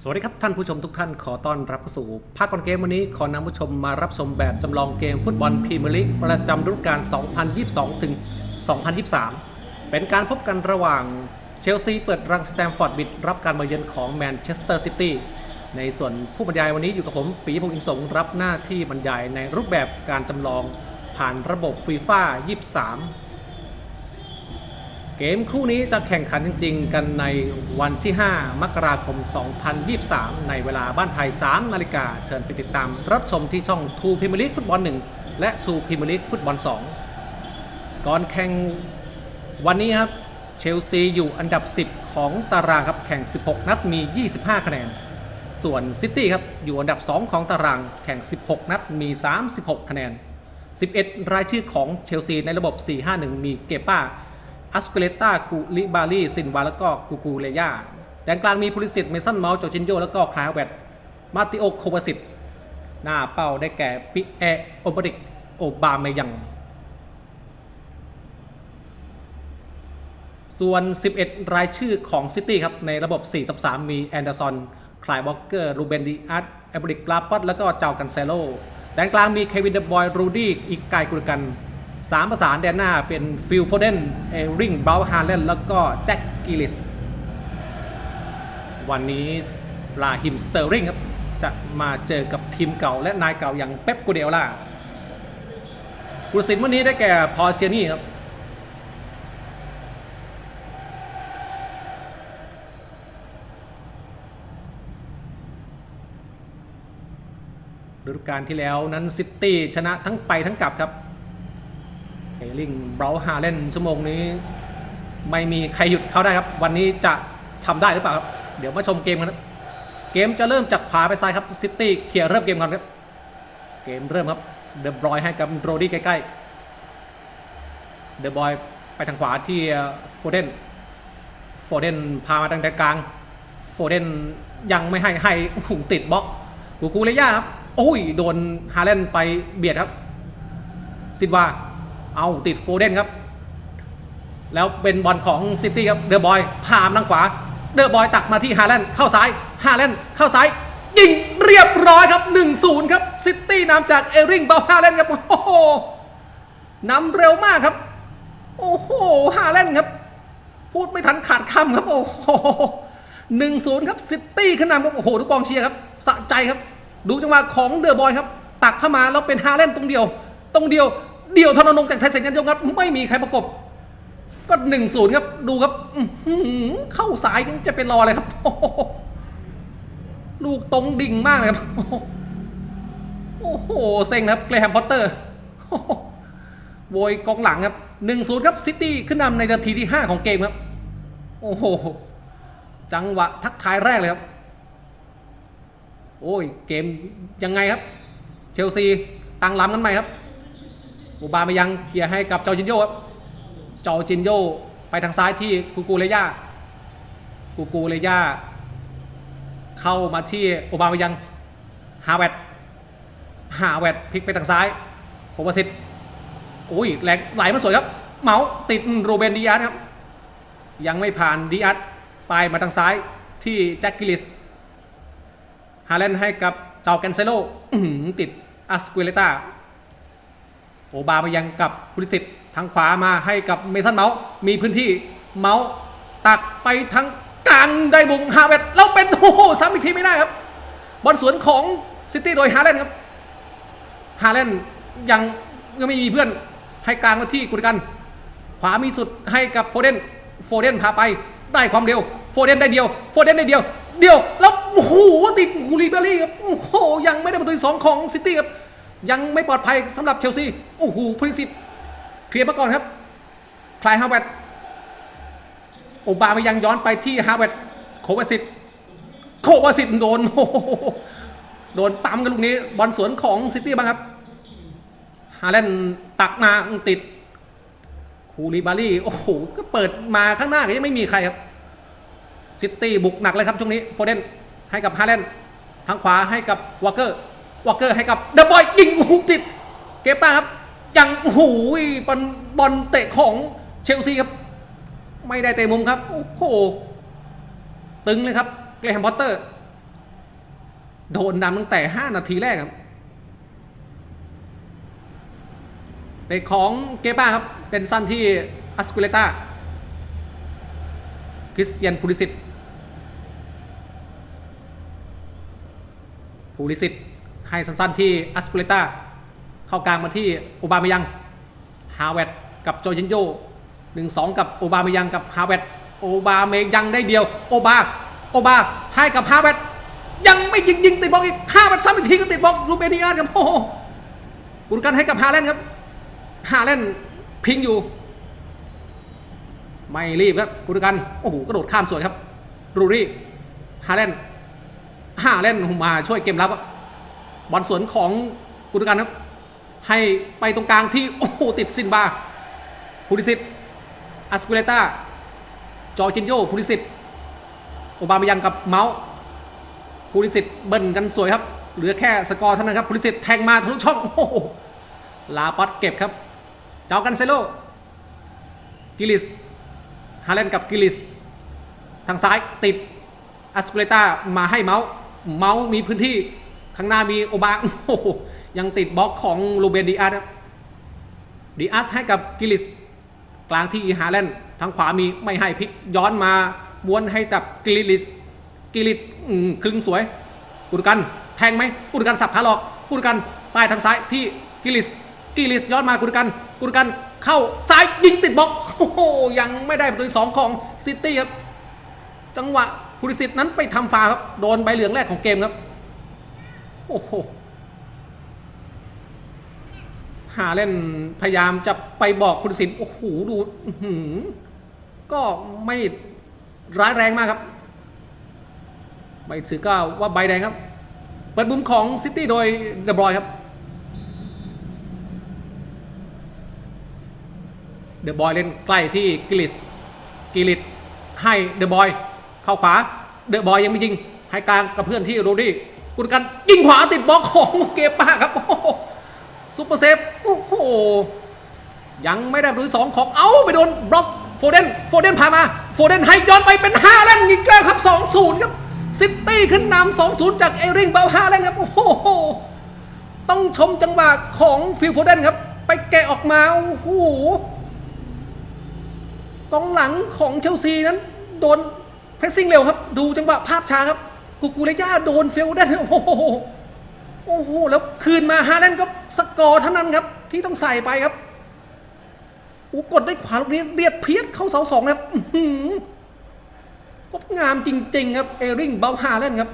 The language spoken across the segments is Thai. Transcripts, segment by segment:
สวัสดีครับท่านผู้ชมทุกท่านขอต้อนรับเข้าสู่ภาคก่อนเกมวันนี้ขอนำผู้ชมมารับชมแบบจำลองเกมฟุตบอลพรีเมียร์ลีกประจำฤดูกาล 2022 ถึง 2023 เป็นการพบกันระหว่างเชลซีเปิดรังสแตมฟอร์ดบิดรับการมาเยือนของแมนเชสเตอร์ซิตี้ในส่วนผู้บรรยายวันนี้อยู่กับผมปีพงษ์อินสงรับหน้าที่บรรยายในรูปแบบการจำลองผ่านระบบฟีฟ่า23 เกมคู่นี้จะแข่งขันจริง ๆ กันในวันที่ 5 มกราคม 2023 ในเวลาบ้านไทย 3 นาฬิกา เชิญไปติดตามรับชมที่ช่อง2 Premier League ฟุตบอล 1 และ2 Premier League ฟุตบอล 2 ก่อนแข่งวันนี้ครับ เชลซีอยู่อันดับ 10 ของตารางครับแข่ง 16 นัดมี 25 คะแนน ส่วนซิตี้ครับอยู่อันดับ 2 ของตารางแข่ง 16 นัดมี 36 คะแนน 11 รายชื่อของเชลซีในระบบ 4-5-1 มีเกป้า อัสเกเลต้าคูลิบาลีซินวาแล้วก็กูกูเลยาแดนกลางมีพูลิสิตเมสันเมาส์โจจินโยแล้วก็คลาแวดมาติโอโควาสิตหน้าเป้าได้แก่ปิแอโอบริกโอบาเมยัง ส่วน 11 รายชื่อของซิตี้ครับ ในระบบ 4-3 มีแอนเดอร์สันคลายวอลเกอร์รูเบนดีอาร์ตแอบริกลาปัตแล้วก็เจ้ากันเซโลแดนกลางมีเควินเดบอย รูดี้อีกไกกุลกัน สามประสานแดนหน้าเป็นฟิลโฟเดนเอริงบราวฮาร์เลนแล้วก็แจ็คกิลิส วันนี้ลาฮิมสเตอร์ริงครับ จะมาเจอกับทีมเก่าและนายเก่าอย่างเป๊ปกูเดลล่าผู้สินวันนี้ได้แก่พอเซียนี่ครับฤดูกาลที่แล้วนั้นซิตี้ชนะทั้งไปทั้งกลับครับ ลิงเบราฮาเลนชั่วโมงนี้ ไม่มีใครหยุดเขาได้ครับ วันนี้จะทำได้หรือเปล่าครับ เดี๋ยวมาชมเกมกันครับเกมจะเริ่มจากขวาไปซ้ายครับซิตี้เคลียร์เริ่มเกมก่อนครับ เกมเริ่มครับเดอบรอยให้กับโรดี้ใกล้ๆเดอบอยไปทางขวาที่โฟเดนโฟเดนพามาทางแดนกลางโฟเดนยังไม่ให้ให้หุ่ติดบล็อกกูกูเลยย่าครับโอ้ยโดนฮาเลนไปเบียดครับซินวา เอาติดโฟเดนครับ แล้วเป็นบอลของซิตี้ครับเดอะบอยพามทางขวา เดอะบอยตักมาที่ฮาแลนด์เข้าซ้ายฮาแลนด์เข้าซ้ายยิงเรียบร้อยครับ 1-0 ครับซิตี้นำจากเอริงเบาฮาแลนด์ครับโอ้โหนำเร็วมากครับ โอ้โหฮาแลนด์ครับ พูดไม่ทันขาดคำครับ โอ้โหหนึ่งศูนย์ครับซิตี้ขึ้นนำครับโอ้โหดูกองเชียร์ครับสะใจครับ ดูจังหวะของเดอะบอยครับ ตักเข้ามาแล้วเป็นฮาแลนด์ตรงเดียว ตรงเดียว เดี่ยวธนนงจากไทยเซนยันยงครับ ไม่มีใครประกบ ก็หนึ่งศูนย์ครับ ดูครับเข้าสายยังจะเป็นรออะไรครับ ลูกตรงดิ่งมากเลยครับ โอ้โหเซ็งครับเกรแฮมพอตเตอร์โวยกองหลังครับหนึ่งศูนย์ครับซิตี้ขึ้นนำในนาทีที่5ของเกมครับ โอ้โห จังหวะทักทายแรกเลยครับ โอ้ย เกมยังไงครับ เชลซีตั้งล้ำกันใหม่ครับ อูบามายังเคลียร์ให้กับเจอจินโยครับเจอจินโยไปทางซ้ายที่กูกูเลยากูกูเลยาเข้ามาที่โอบามายังฮาเวดฮาเวดพลิกไปทางซ้ายโควาสิตอุ้ยแรงไหลมาสวยครับ เมาส์ติดโรเบนดีอาร์ครับ ยังไม่ผ่านดีอาร์ไปมาทางซ้ายที่แจ็คกิลิสฮาเลนให้กับเจ้าแกนเซโลติดอัสเกเลต้า โอบามายังกับพุลิสิตทางขวามาให้กับเมสันเมาส์มีพื้นที่เมาส์ตักไปทางกลางได้บุงฮาเวตแล้วเป็นโอ้โหซ้ำอีกทีไม่ได้ครับ บอลสวนของซิตี้โดยฮาเลนครับฮาเลนยังยังไม่มีเพื่อนให้กลางมาที่กุลกัน ขวามีสุดให้กับโฟเดนโฟเดนพาไปได้ความเร็วโฟเดนได้เดียวโฟเดนได้เดียว เดียวแล้วโอ้โหติดฮูลิเบอรี่ครับโอ้โหยังไม่ได้ประตูสองของซิตี้ครับ ยังไม่ปลอดภัยสำหรับเชลซีโอ้โหพลิสิตเคลียร์มาก่อนครับคลายฮาวเวตโอบามายังย้อนไปที่ฮาวเวตโควาสิตโควาสิตโดนโอ้โหโดนปั๊มกันลูกนี้บอลสวนของซิตี้บ้างครับฮาเลนตักมาติดคูลิบารี่โอ้โหก็เปิดมาข้างหน้าก็ยังไม่มีใครครับซิตี้บุกหนักเลยครับช่วงนี้โฟเดนให้กับฮาเลนทางขวาให้กับวอเกอร์ วอเกอร์ให้กับเดอะบอยยิงโอ้โหติดเกป้าครับยังโอ้โหบอลบอลเตะของเชลซีครับ ไม่ได้เตะมุมครับ โอ้โห ตึงเลยครับเกรแฮมพอตเตอร์ โดนนำตั้งแต่ 5 นาทีแรกครับเตะของเกป้าครับ เป็นสั้นที่อัสกุเลตาคริสเตียนพูลิสิตพูลิสิต ให้สั้นๆที่อัสกุเลต้าเข้ากลางมาที่โอบามายังฮาเวตกับโจยินโยหนึ่งสองกับโอบาเมยังกับฮาเวตโอบาเมยังได้เดียวโอบาโอบาให้กับฮาเวตยังไม่ยิงยิงติดบล็อกอีกฮาเวตซ้ำอีกทีก็ติดบล็อกรูเบนิอาร์ครับโอ้กุนกันให้กับฮาแลนครับฮาแลนพิงอยู่ ไม่รีบครับกุนกันโอ้โหกระโดดข้ามสวยครับรูรี่ฮาแลนฮาแลนมาช่วยเกมรับครับ บอลสวนของกุนกันครับ ให้ไปตรงกลางที่โอ้โหติดซินบาพูลิสิตอัสกุเลตาจอจินโยพูลิสิตโอบามายังกับเมาส์พูลิสิตเบิ้ลกันสวยครับ เหลือแค่สกอร์เท่านั้นครับพูลิสิตแทงมาทะลุช่องโอ้โหลาปัดเก็บครับ เจ้ากันเซโลกิลิสฮาเลนกับกิลิสทางซ้ายติดอัสกุเลตามาให้เมาส์เมาส์มีพื้นที่ ข้างหน้ามีโอบาโอ้ยังติดบล็อกของลูเบนดีอาร์ครับดีอาร์ให้กับกิลิสกลางที่ฮาแลนด์ทางขวามีไม่ให้พลิกย้อนมาม้วนให้กับกิลิสกิลิสคลึงสวยกุดกันแทงไหมกุดกันสับขาหลอกกุดกันป้ายทางซ้ายที่กิลิสกิลิสย้อนมากุดกันกุดกันเข้าซ้ายยิงติดบล็อกโอ้โหยังไม่ได้ประตูสองของซิตี้ครับจังหวะพุริสิตนั้นไปทำฟาวครับโดนใบเหลืองแรกของเกมครับ อ้โหหาเล่นพยายามจะไปบอกพุริสิตโอ้โหดูหืก็ไม่ร้ายแรงมากครับ ใบถือก็ว่าใบแดงครับ เปิดมุมของซิตี้โดยเดบรอยครับ เดอะบอยเล่นใกล้ที่กิลิสกิลิสให้เดอะบอยเข้าขวา เดอะบอยยังไม่ยิง ให้กลางกับเพื่อนที่โรดี้ กุนกันยิงขวาติดบล็อกของเกป้าครับ โอ้โหซุปเปอร์เซฟ โอ้โห ยังไม่ได้ประตูสองของ เอ้า ไปโดนบล็อกโฟเดน โฟเดนพามา โฟเดนให้ย้อนไปเป็นห้าแล้วอีกแล้วครับสองศูนย์ครับซิตี้ขึ้นนำสองศูนย์จากเอริงเบลฮาแล้วครับ โอ้โห ต้องชมจังหวะของฟิลโฟเดนครับ ไปแกะออกมา โอ้โหกองหลังของเชลซีนั้น โดนเพรสซิ่งเร็วครับ ดูจังหวะภาพช้าครับ กูกูเลย่าโดนเฟลได้โอ้โหโอ้โหแล้วคืนมาฮาแลนด์ก็สกอร์เท่านั้นครับ ที่ต้องใส่ไปครับโอ้กดได้ขวาลูกนี้เบียดเพียดเข้าเสาสองครับงดงามจริง ๆ ครับ เอริงเบลฮาแลนด์ครับ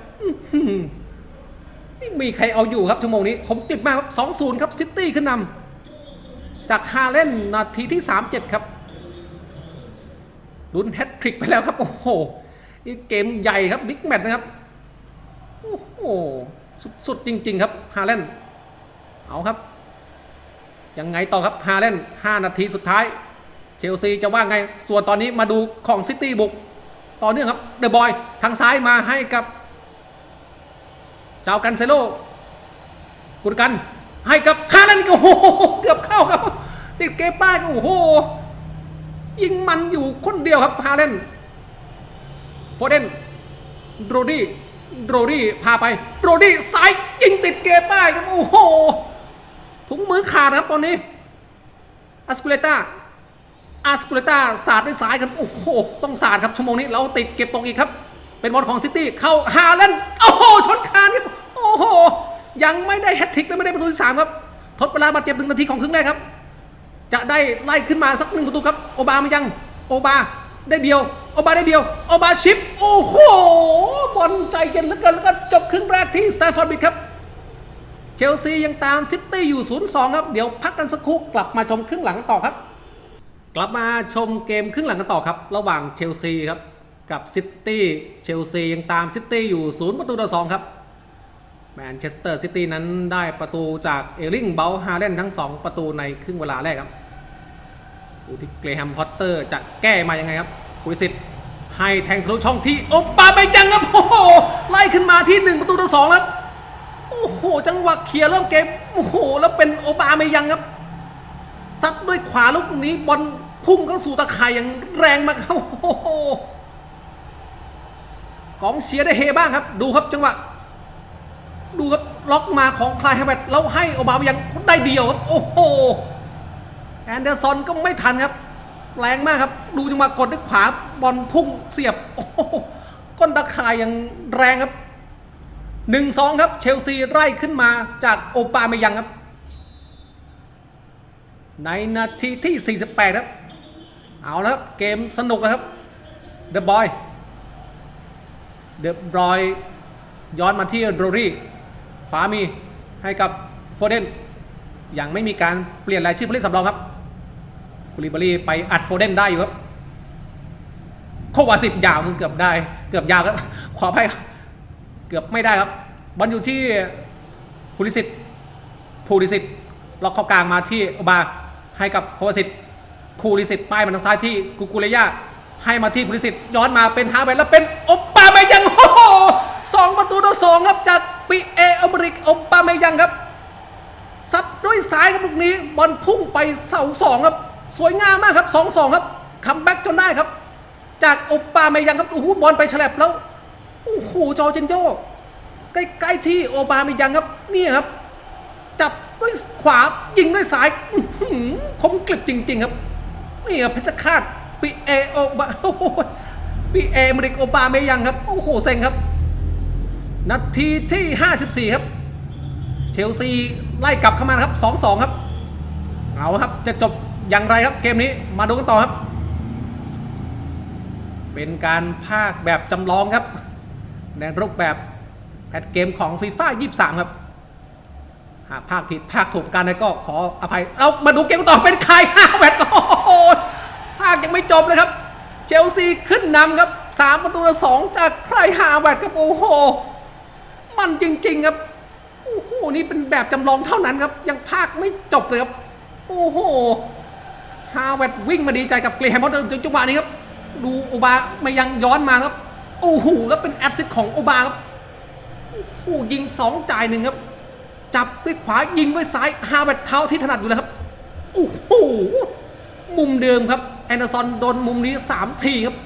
ไม่มีใครเอาอยู่ครับชั่วโมงนี้ ผมติดมากครับสองศูนย์ครับซิตี้ขึ้นนำจากฮาแลนด์นาทีที่สามเจ็ดครับลุ้นแฮตทริกไปแล้วครับ โอ้โหนี่เกมใหญ่ครับบิ๊กแมตช์นะครับ โอ้โหสุดๆจริง ๆ ครับฮาแลนด์เอาครับ ยังไงต่อครับฮาแลนด์5นาทีสุดท้าย เชลซีจะว่าไง ส่วนตอนนี้มาดูของซิตี้บุก ต่อเนื่องครับเดอะบอยทางซ้ายมาให้กับ เจ้ากันเซโลกุดกันให้กับฮาแลนด์โอ้โหเกือบเข้าครับ ติดเกป้ายโอ้โหยิงมันอยู่คนเดียวครับฮาเลนโฟเดนโรดี้ โรดี้พาไป โรดี้ซ้ายยิงติดเกมป้ายครับ โอ้โห ถุงมือขาดครับตอนนี้อัสกุเลต้าอัสกุเลต้าสาดด้วยซ้ายครับ โอ้โห ต้องสาดครับชั่วโมงนี้เราติดเก็บตรงอีกครับ เป็นบอลของซิตี้เข้าฮาเลนโอ้โห ชนคานครับ โอ้โห ยังไม่ได้แฮตทริกและไม่ได้ประตูที่สามครับ ทดเวลาบาดเจ็บหนึ่งนาทีของครึ่งแรกครับ จะได้ไล่ขึ้นมาสักหนึ่งประตูครับ โอบามายัง โอบาได้เดียว โอบาได้เดียวโอบาชิป โอ้โหบอลใจเย็นเหลือเกินแล้วก็จบครึ่งแรกที่สแตนฟอร์ดบิดครับ เชลซียังตามซิตี้อยู่ 0-2 ครับ เดี๋ยวพักกันสักครู่กลับมาชมครึ่งหลังกันต่อครับ กลับมาชมเกมครึ่งหลังกันต่อครับ ระหว่างเชลซีครับ กับซิตี้เชลซียังตามซิตี้อยู่ 0 ประตูต่อ 2 ครับแมนเชสเตอร์ซิตี้นั้นได้ประตูจากเอริงเบลฮาเลนทั้ง 2 ประตูในครึ่งเวลาแรกครับดูที่เกรแฮมพอตเตอร์จะแก้มายังไงครับปุริสิทธิ์ ให้แทงทะลุช่องที่โอปาไปจังครับโอ้โหไล่ขึ้นมาที่1ประตูต่อ2ครับโอ้โหจังหวะเคลียร์เริ่มเกมโอ้โหแล้วเป็นโอบาเมยังครับซัดด้วยขวาลูกนี้บอลพุ่งเข้าสู่ตะข่ายอย่างแรงมากครับโอ้โหกองเชียร์ได้เฮบ้างครับ ดูครับจังหวะดูครับล็อกมาของคลายแฮมเมตแล้วให้โอบามายังได้เดียวครับโอ้โหแอนเดอร์สันก็ไม่ทันครับแรงมากครับ ดูจังหวะกดด้วยขวา บอลพุ่งเสียบโอ้ก้นตะข่ายยังแรงครับหนึ่งสองครับ เชลซีไล่ขึ้นมาจากโอปาเมยังครับ ในนาทีที่ 48 ครับ เอาแล้วครับ เกมสนุกนะครับเดอะบอยเดอะบอยย้อนมาที่โรรี่ขวามีให้กับโฟเดนยังไม่มีการเปลี่ยนรายชื่อผู้เล่นสำรองครับคูลิบารีไปอัดโฟเดนได้อยู่ครับ โควาสิบยาวมึงเกือบได้ เกือบยาวครับขออภัยครับเกือบไม่ได้ครับบอลอยู่ที่พูลิสิตพูลิสิตล็อกเข้ากลางมาที่อบาให้กับโควาสิตพูลิสิตป้ายมันทางซ้ายที่กุกุเรยาให้มาที่พูลิสิตย้อนมาเป็นฮาเวตแล้วเป็นโอปาเมยังโอ้โหสองประตูต่อสองครับจากปีเออเมริกโอปาเมยังครับซัดด้วยซ้ายครับลูกนี้บอลพุ่งไปเสาสองครับ สวยงามมากครับสองสองครับคัมแบ็กจนได้ครับ จากโอปาเมยังครับโอ้โหบอลไปฉลับแล้วโอ้โหจอเจนโยใกล้ๆที่โอบาเมยังครับนี่ครับ จับด้วยขวายิงด้วยซ้ายคมกลิบจริง ๆ ครับนี่ครับเพชรฆาตปีเอโอบาโอ้โหปีเอมริกโอบาเมยังครับโอ้โหเซ็งครับ นาทีที่ 54 ครับ เชลซีไล่กลับเข้ามาครับ 2-2 ครับ เอาครับจะจบอย่างไรครับเกมนี้มาดูกันต่อครับ เป็นการภาคแบบจำลองครับ ในรูปแบบแพทเกมของฟีฟ่า23 ครับ หากภาคผิดภาคถูกกันใดก็ขออภัย เอามาดูเกมต่อเป็นใครห้าแมตช์โอ้โหภาคยังไม่จบเลยครับ เชลซีขึ้นนำครับ3ประตูต่อสองจากใครฮาแวดครับโอ้โห มันจริง ๆ ครับ โอ้โห นี่เป็นแบบจำลองเท่านั้นครับ ยังภาคไม่จบเลยครับ โอ้โหฮาเวดวิ่งมาดีใจกับเกรแฮมพอตเตอร์จังหวะนี้ครับ ดูโอบามายังย้อนมาครับโอ้โหแล้วเป็นแอดซิสของโอบาครับโอ้ยิงสองจ่ายหนึ่งครับ จับด้วยขวายิงด้วยซ้ายฮาเวร์ดเท้าที่ถนัดอยู่แล้วครับโอ้โหมุมเดิมครับแอนเดอร์สันโดนมุมนี้สามทีครับ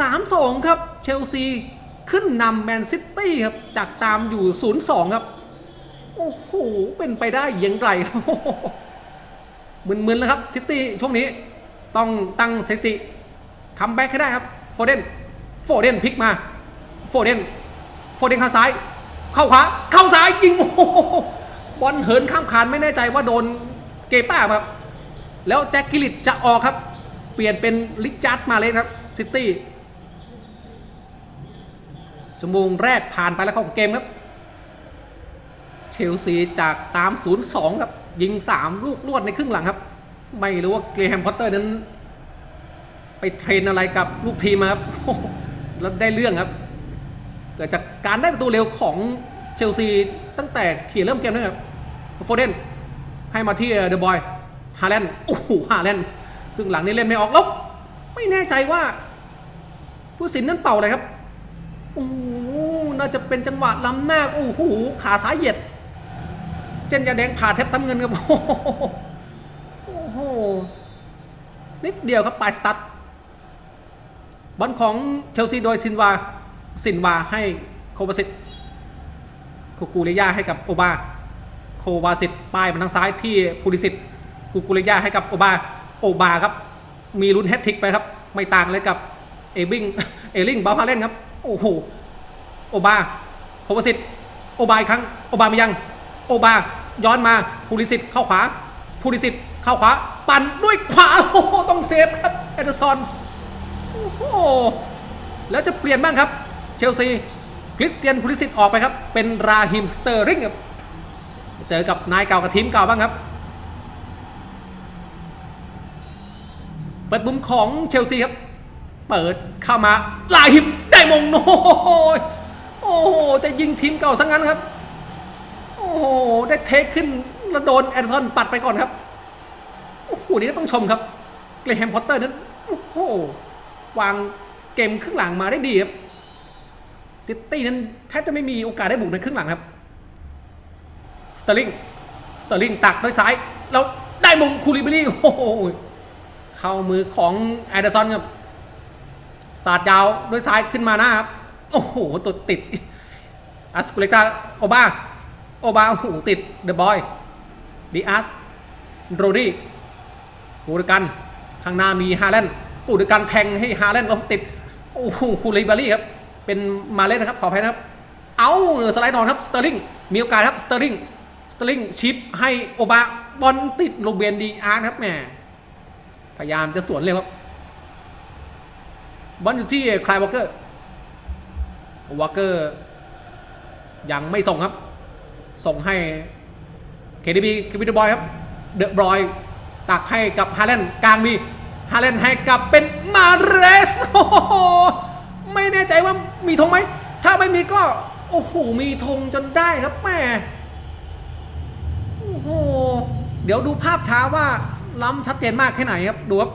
สามสองครับเชลซีขึ้นนำแมนซิตี้ครับ จากตามอยู่ศูนย์สองครับ โอ้โห เป็นไปได้อยังไงครับโอ้โหมึนๆแล้วครับซิตี้ช่วงนี้ ต้องตั้งสถิติคัมแบ็กให้ได้ครับโฟเดนโฟเดนพลิกมาโฟเดนโฟเดนข้างซ้าย เข้าขวาเข้าซ้ายยิงบอลเหินข้ามคานไม่แน่ใจว่าโดนเกป้าครับ แล้วแจ็คกิลิตจะออกครับ เปลี่ยนเป็นลิกจัดมาเลยครับซิตี้ชั่วโมงแรกผ่านไปแล้วของเกมครับ เชลซีจากตาม 0-2 ครับ ยิง 3 ลูกรวดในครึ่งหลังครับ ไม่รู้ว่าเกรแฮมพอตเตอร์นั้น ไปเทรนอะไรกับลูกทีมครับแล้วได้เรื่องครับเกิดจากการได้ประตูเร็วของเชลซีตั้งแต่เขียเริ่มเกมด้วยครับโฟเดนให้มาที่เดอะบอยฮาแลนด์โอ้โหฮาแลนด์ครึ่งหลังนี่เล่นไม่ออกแล้วไม่แน่ใจว่า ผู้สินนั้นเป่าอะไรครับโอ้โหน่าจะเป็นจังหวะล้ำหน้าโอ้โหขาซ้ายเหยียด เส้นยาแดงผ่าแทบทั้งเงินครับโอ้โหโอ้โห นิดเดียวครับปลายสตัดบอลของเชลซีโดยซินวาซินวาให้โควาสิตคูกูเรย่าให้กับโอบาโควาสิตป้ายมาทางซ้ายที่พูลิสิตกูกูเรย่าให้กับโอบาโอบาครับ มีลุ้นแฮตทิกไปครับ ไม่ต่างเลยกับเอบิงเอลิงบาพาเล่นครับ โอ้โหโอบาโควาสิตโอบาอีกครั้งโอบามายัง โอบาย้อนมาพูลิสิตเข้าขวาพูลิสิตเข้าขวา ปั่นด้วยขวาโอ้โหต้องเซฟครับเอเดอร์ซอนโอ้โหแล้วจะเปลี่ยนบ้างครับ เชลซีคริสเตียนพูลิสิตออกไปครับ เป็นราฮิมสเตอร์ริงครับเจอกับนายเก่ากับทีมเก่าบ้างครับ เปิดมุมของเชลซีครับ เปิดเข้ามาลาฮิมได้มงโอ้โหโอ้โหจะยิงทีมเก่าซะงั้นครับ โอ้โหได้เทคขึ้นแล้วโดนแอนเดอร์สันปัดไปก่อนครับ โอ้โหนี่ก็ต้องชมครับเกรแฮมพอตเตอร์นั้นโอ้โหวางเกมครึ่งหลังมาได้ดีครับซิตี้นั้นแทบจะไม่มีโอกาสได้บุกในครึ่งหลังครับสเตอร์ลิงสเตอร์ลิงตักด้วยซ้ายแล้วได้มงคูลิบารีโอ้โหเข้ามือของแอดเดอร์สันครับสาดยาวด้วยซ้ายขึ้นมาหน้าครับโอ้โหตัวติดอัสกุเลตาโอบาโอบาโอ้โหูติดเดอะบอยดีอัสโรดี้ กูดกันข้างหน้ามีฮาแลนด์กูดกันแทงให้ฮาแลนด์แล้วติดโอ้โหคูลิบารี่ครับเป็นมาเล่นนะครับขออภัยนะครับ เอาสไลด์นอนครับสเตอร์ลิงมีโอกาสครับสเตอร์ลิงสเตอร์ลิงชิปให้โอบาบอลติดลูเบียนดีอาร์ครับแหมพยายามจะสวนเร็วครับบอลอยู่ที่คลายวอลเกอร์วอลเกอร์ยังไม่ส่งครับ ส่งให้ KDB คิวิดบอยครับ เดอะบอย ตักให้กับฮาเลนกลางมีฮาเลนให้กับเป็นมาเรสโอ้โหไม่แน่ใจว่ามีธงไหม ถ้าไม่มีก็โอ้โหมีธงจนได้ครับแม่โอ้โหเดี๋ยวดูภาพช้าว่าล้ำชัดเจนมากแค่ไหนครับดูครับ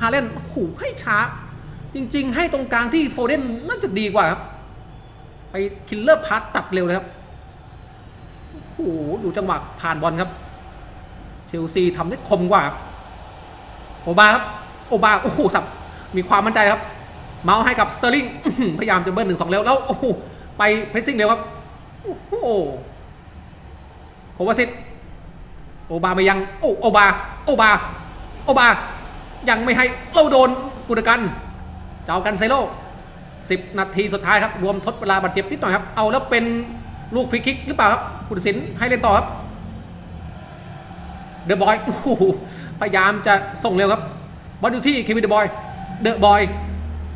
ฮาเลนโอ้โหให้ช้า จริงๆ ให้ตรงกลางที่โฟเดนน่าจะดีกว่าครับ ไปคิลเลอร์พาร์ตตัดเร็วเลยครับโอ้โหดูจังหวะผ่านบอลครับ ชลซีทำได้คมกว่าครับโอบาครับโอบาโอ้โหสับมีความมั่นใจครับ เมาส์ให้กับสเตอร์ลิงพยายามจะเบิ้ลหนึ่งสองแล้วแล้วโอ้โหไปเพรสซิ่งเร็วครับโอ้โหโควาซิตโอบาไม่ยังโอ้โอบาโอบาโอบายังไม่ให้เราโดนกุดกัน เจ้ากันไซโลสิบนาทีสุดท้ายครับ รวมทดเวลาบาดเจ็บนิดหน่อยครับ เอาแล้วเป็นลูกฟรีคิกหรือเปล่าครับผู้ตัดสินให้เล่นต่อครับ เดอะบอยพยายามจะส่งเร็วครับบอลอยู่ที่เควินเดอะบอยเดอะบอย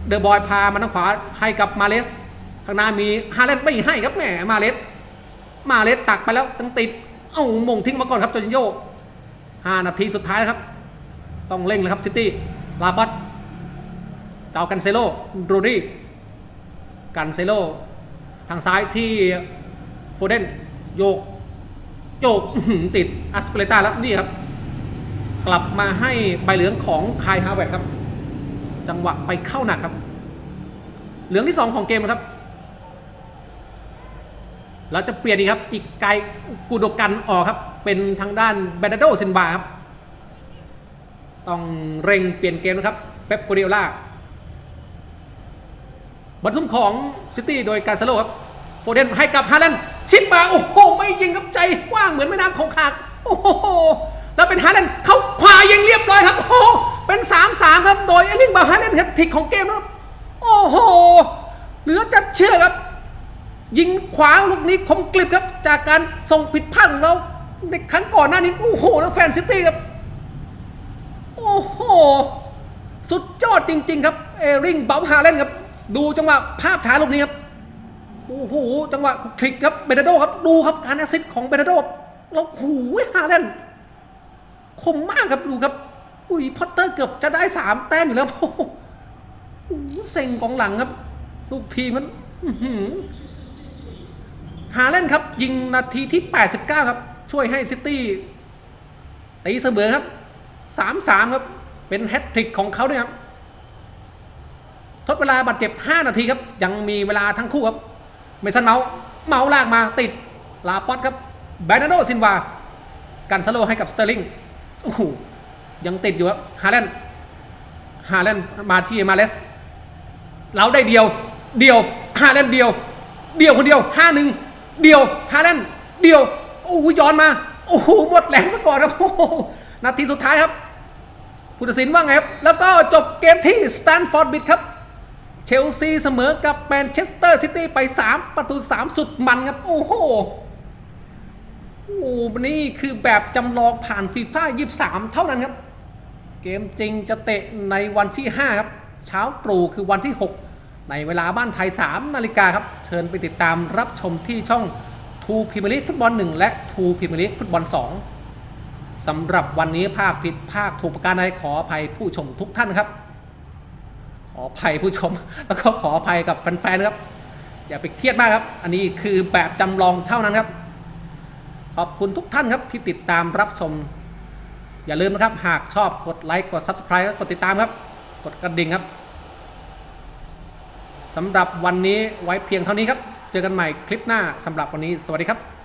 เดอะบอยพามาทางขวาให้กับมาเลสข้างหน้ามีฮาเลนไม่ให้ครับแหมมาเลสมาเลสตักไปแล้วตั้งติดเอ้ามงทิ้งมาก่อนครับจอร์นโยห้านาทีสุดท้ายนะครับ ต้องเร่งเลยครับซิตี้ลาบัตเจ้ากันเซโลโรดี้กันเซโลทางซ้ายที่โฟเดนโยก โยกติดอัสเปเลตาแล้วนี่ครับ กลับมาให้ใบเหลืองของคายฮาวเวิร์ดครับ จังหวะไปเข้าหนักครับ เหลืองที่2ของเกมนะครับเราจะเปลี่ยนอีกครับ อีกไกลกูโดกันออกครับ เป็นทางด้านเบนดโดซินบาครับ ต้องเร่งเปลี่ยนเกมนะครับเป๊ปโกเดียล่าบอลทุ่มของซิตี้โดยการซาโลครับ โฟเดนให้กับฮาแลนด์ชิปมา โอ้โห ยิงกับใจกว้างเหมือนแม่น้ำของขากโอ้โหแล้วเป็นฮาแลนด์เขาขวายิงเรียบร้อยครับ โอ้เป็น3-3ครับโดยเอลิงบาฮาแลนด์ครับทิกของเกมนะครับโอ้โหเหลือจัดเชื่อครับ ยิงขวางลูกนี้คมกลิบครับ จากการส่งผิดพลาดของเราในครั้งก่อนหน้านี้โอ้โหแล้วแฟนซิตี้ครับโอ้โหสุดยอดจริง ๆ ครับเอริงเบลฮาเลนครับ ดูจังหวะภาพช้าลูกนี้ครับ โอ้โหจังหวะคลิกครับเบนโดครับดูครับการแอสซิสของเบนโดแล้วหูฮาเลนคมมากครับดูครับ อุ้ยพอตเตอร์เกือบจะได้สามแต้มอยู่แล้วโอ้โหเซ็งของหลังครับ ลูกทีมมันฮาเลนครับ ยิงนาทีที่ 89 ครับ ช่วยให้ซิตี้ตีเสมอครับ 3-3 ครับ เป็นแฮตทริกของเขาด้วยครับทดเวลาบาดเจ็บ 5 นาทีครับ ยังมีเวลาทั้งคู่ครับ เมสันเมาส์เมาส์ลากมาติดลาปอตครับแบรนาโดซินวา กันซาโลให้กับสเตอร์ลิงโอ้โหยังติดอยู่ครับฮาเลนฮาเลนมาที่มาเลสเราได้เดียว เดียวฮาเลนเดียว เดียวคนเดียวห้าหนึ่งเดียวฮาเลนเดียวโอ้โหย้อนมาโอ้โหหมดแรงซะก่อนครับโอ้โหนาทีสุดท้ายครับผู้ตัดสินว่าไงครับ แล้วก็จบเกมที่สแตนฟอร์ดบิดครับ เชลซีเสมอกับแมนเชสเตอร์ซิตี้ไป 3 ประตู 3 สุดมันครับ โอ้โหโอ้โหนี่คือแบบจำลองผ่านฟีฟ่า23 เท่านั้นครับ เกมจริงจะเตะในวันที่ 5 ครับ เช้าตรู่คือวันที่ 6 ในเวลาบ้านไทย 3 นาฬิกาครับ เชิญไปติดตามรับชมที่ช่องทูพิมลีกฟุตบอล 1 และทูพิมลีกฟุตบอล 2สำหรับวันนี้ภาคผิดภาคถูกประการใดขออภัยผู้ชมทุกท่านครับ ออภัยผู้ชม แล้วก็ขออภัยกับแฟนๆครับ อย่าไปเครียดมากครับ อันนี้คือแบบจำลองเท่านั้นครับ ขอบคุณทุกท่านครับที่ติดตามรับชม อย่าลืมนะครับ หากชอบกดไลค์กด Subscribe กดติดตามครับ กดกระดิ่งครับสำหรับวันนี้ไว้เพียงเท่านี้ครับ เจอกันใหม่คลิปหน้าสำหรับวันนี้สวัสดีครับ